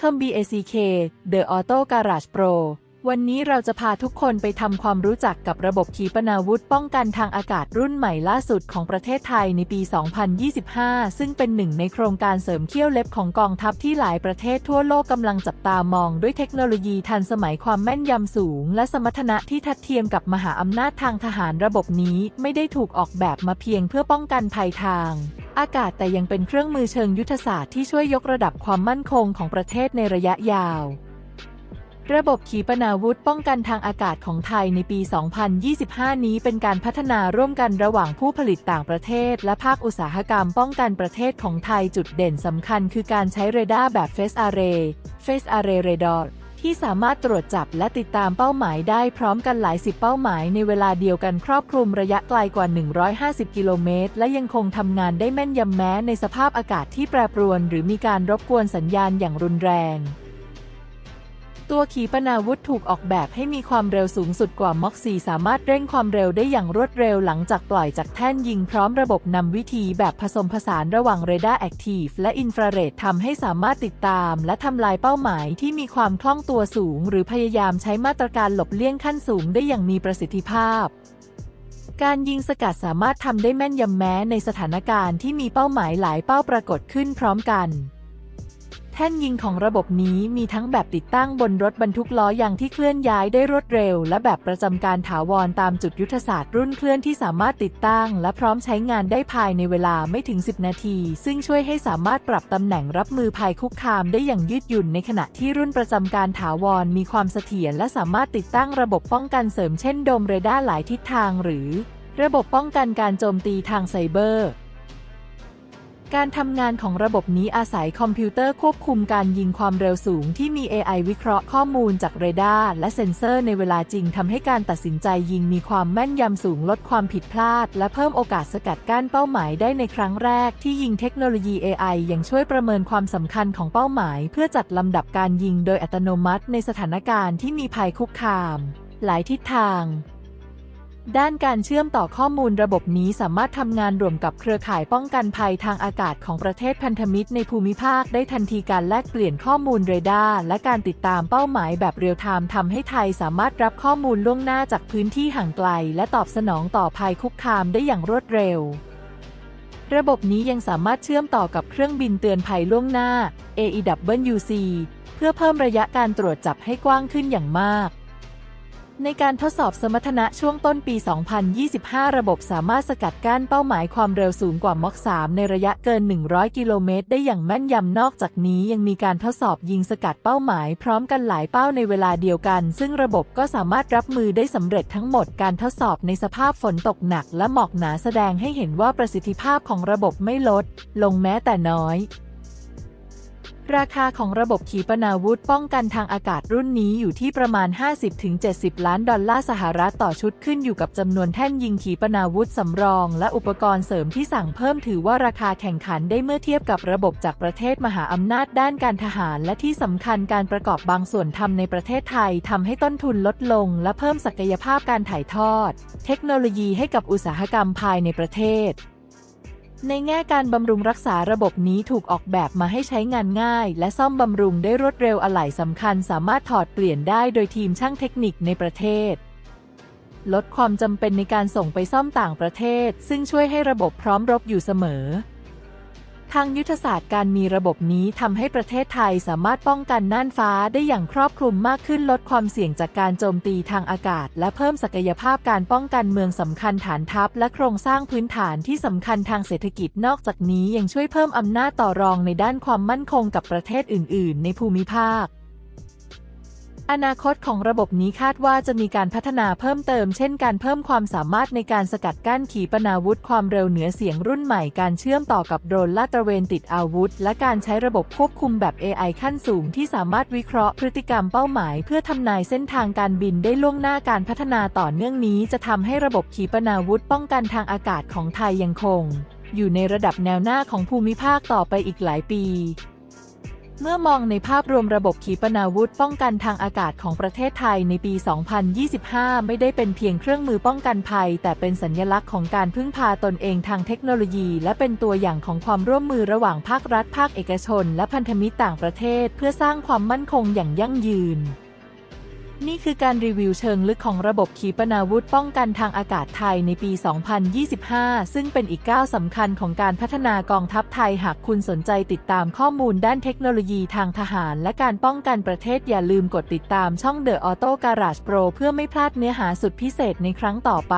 Welcome BACK The Auto Garage Pro วันนี้เราจะพาทุกคนไปทำความรู้จักกับระบบขีปนาวุธป้องกันทางอากาศรุ่นใหม่ล่าสุดของประเทศไทยในปี 2025 ซึ่งเป็นหนึ่งในโครงการเสริมเขี้ยวเล็บของกองทัพที่หลายประเทศทั่วโลกกำลังจับตามองด้วยเทคโนโลยีทันสมัยความแม่นยำสูง และสมรรถนะที่ทัดเทียมกับมหาอำนาจทางทหารระบบนี้ไม่ได้ถูกออกแบบมาเพียงเพื่อป้องกันภัยทาง อากาศแต่ยังเป็นเครื่องมือเชิงยุทธศาสตร์ที่ช่วยยกระดับความมั่นคงของประเทศในระยะยาว ระบบขีปนาวุธป้องกันทางอากาศของไทยในปี 2025 นี้เป็นการพัฒนาร่วมกันระหว่างผู้ผลิตต่างประเทศ และภาคอุตสาหกรรมป้องกันประเทศของไทยจุดเด่นสำคัญคือการใช้เรดาร์แบบ Face Array Face Array Radar ที่สามารถตรวจจับและติดตามเป้าหมายได้พร้อมกันหลายสิบเป้าหมายในเวลาเดียวกันครอบคลุมระยะไกลกว่า 150 กิโลเมตร และยังคงทำงานได้แม่นยำแม้ในสภาพอากาศที่แปรปรวน หรือมีการรบกวนสัญญาณอย่างรุนแรง ตัวขีปนาวุธถูกออกแบบให้มีความเร็วสูงสุดกว่าม็อก4สามารถเร่งความเร็วได้อย่างรวดเร็วหลังจากปล่อยจากแท่นยิงพร้อมระบบนำวิธีแบบผสมผสานระหว่างเรดาร์แอคทีฟและอินฟราเรดทำให้สามารถติดตาม และทำลายเป้าหมายที่มีความคล่องตัวสูง หรือพยายามใช้มาตรการหลบเลี่ยงขั้นสูงได้อย่างมีประสิทธิภาพการยิงสกัดสามารถทำได้แม่นยำแม้ในสถานการณ์ที่มีเป้าหมายหลายเป้าปรากฏขึ้นพร้อมกัน ท่นยิงของระบบนี้มีทั้งแบบติดตั้งบนรถบรรทุกล้อยางที่เคลื่อนย้ายได้รวดเร็ว และแบบประจำการถาวรตามจุดยุทธศาสตร์รุ่นเคลื่อนที่สามารถติดตั้ง และพร้อมใช้งานได้ภายในเวลาไม่ถึง 10 นาที ซึ่งช่วยให้สามารถปรับตำแหน่งรับมือภัยคุกคามได้อย่างยืดหยุ่นในขณะที่รุ่นประจำการถาวรมีความเสถียรและสามารถติดตั้งระบบป้องกันเสริมเช่นโดมเรดาร์หลายทิศทาง หรือ ระบบป้องกันการโจมตีทางไซเบอร์ การทำงานของระบบนี้อาศัยคอมพิวเตอร์ควบคุมการยิงความเร็วสูงที่มี AI วิเคราะห์ข้อมูลจากเรดาร์และเซ็นเซอร์ในเวลาจริงทำให้การตัดสินใจยิงมีความแม่นยำสูงลดความผิดพลาด และเพิ่มโอกาสสกัดกั้นเป้าหมายได้ในครั้งแรกที่ยิงเทคโนโลยี AI ยังช่วยประเมินความสำคัญของเป้าหมาย เพื่อจัดลำดับการยิงโดยอัตโนมัติในสถานการณ์ที่มีภัยคุกคาม หลายทิศทาง ด้านการเชื่อมต่อข้อมูลระบบนี้สามารถทำงานร่วมกับเครือข่ายป้องกันภัยทางอากาศของประเทศพันธมิตรในภูมิภาคได้ทันทีการแลกเปลี่ยนข้อมูลเรดาร์และการติดตามเป้าหมายแบบเรียลไทม์ทำให้ไทยสามารถรับข้อมูลล่วงหน้าจากพื้นที่ห่างไกล และตอบสนองต่อภัยคุกคามได้อย่างรวดเร็วระบบนี้ยังสามารถเชื่อมต่อกับเครื่องบินเตือนภัยล่วงหน้า AEWC เพื่อเพิ่มระยะการตรวจจับให้กว้างขึ้นอย่างมาก ในการทดสอบสมรรถนะช่วงต้นปี 2025 ระบบสามารถสกัดกั้นเป้าหมายความเร็วสูงกว่าม็อก 3 ในระยะเกิน 100 กิโลเมตร ได้อย่างแม่นยำนอกจากนี้ยังมีการทดสอบยิงสกัดเป้าหมายพร้อมกันหลายเป้าในเวลาเดียวกัน ซึ่งระบบก็สามารถรับมือได้สำเร็จทั้งหมดการทดสอบในสภาพฝนตกหนักและหมอกหนาแสดงให้เห็นว่าประสิทธิภาพของระบบไม่ลด ลงแม้แต่น้อย ราคาของระบบขีปนาวุธป้องกันทางอากาศรุ่นนี้อยู่ที่ประมาณ 50-70 ล้านดอลลาร์สหรัฐต่อชุดขึ้นอยู่กับจำนวนแท่นยิงขีปนาวุธสำรอง และอุปกรณ์เสริมที่สั่งเพิ่มถือว่าราคาแข่งขันได้เมื่อเทียบกับระบบจากประเทศมหาอำนาจด้านการทหาร และที่สำคัญการประกอบบางส่วนทำในประเทศไทยทำให้ต้นทุนลดลง และเพิ่มศักยภาพการถ่ายทอด เทคโนโลยีให้กับอุตสาหกรรมภายในประเทศ ในแง่การบำรุงรักษาระบบนี้ถูกออกแบบมาให้ใช้งานง่าย และซ่อมบำรุงได้รวดเร็วอะไหล่สำคัญสามารถถอดเปลี่ยนได้โดยทีมช่างเทคนิคในประเทศ ลดความจำเป็นในการส่งไปซ่อมต่างประเทศ ซึ่งช่วยให้ระบบพร้อมรบอยู่เสมอ ทางยุทธศาสตร์การมีระบบนี้ทำให้ประเทศไทยสามารถป้องกันน่านฟ้าได้อย่างครอบคลุมมากขึ้นลดความเสี่ยงจากการโจมตีทางอากาศ และเพิ่มศักยภาพการป้องกันเมืองสำคัญฐานทัพ และโครงสร้างพื้นฐานที่สำคัญทางเศรษฐกิจนอกจากนี้ยังช่วยเพิ่มอำนาจต่อรองในด้านความมั่นคงกับประเทศอื่น ๆ ในภูมิภาค อนาคตของระบบนี้คาดว่าจะมีการพัฒนาเพิ่มเติม เช่นการเพิ่มความสามารถในการสกัดกั้นขีปนาวุธ ความเร็วเหนือเสียงรุ่นใหม่ การเชื่อมต่อกับโดรนลาดตระเวนติดอาวุธ และการใช้ระบบควบคุมแบบ AI ขั้นสูงที่สามารถวิเคราะห์พฤติกรรมเป้าหมาย เพื่อทำนายเส้นทางการบินได้ล่วงหน้าการพัฒนาต่อเนื่องนี้ จะทำให้ระบบขีปนาวุธป้องกันทางอากาศของไทยยังคง อยู่ในระดับแนวหน้าของภูมิภาคต่อไปอีกหลายปี เมื่อมองในภาพรวมระบบขีปนาวุธป้องกันทางอากาศของประเทศไทยในปี 2025 ไม่ได้เป็นเพียงเครื่องมือป้องกันภัย แต่เป็นสัญลักษณ์ของการพึ่งพาตนเองทางเทคโนโลยี และเป็นตัวอย่างของความร่วมมือระหว่างภาครัฐ ภาคเอกชน และพันธมิตรต่างประเทศ เพื่อสร้างความมั่นคงอย่างยั่งยืน นี่คือการรีวิวเชิงลึกของระบบขีปนาวุธป้องกันทางอากาศไทยในปี 2025 ซึ่งเป็นอีกก้าวสำคัญของการพัฒนากองทัพไทยหากคุณสนใจติดตามข้อมูลด้านเทคโนโลยีทางทหารและการป้องกันประเทศอย่าลืมกดติดตามช่อง The Auto Garage Pro เพื่อไม่พลาดเนื้อหาสุดพิเศษในครั้งต่อไป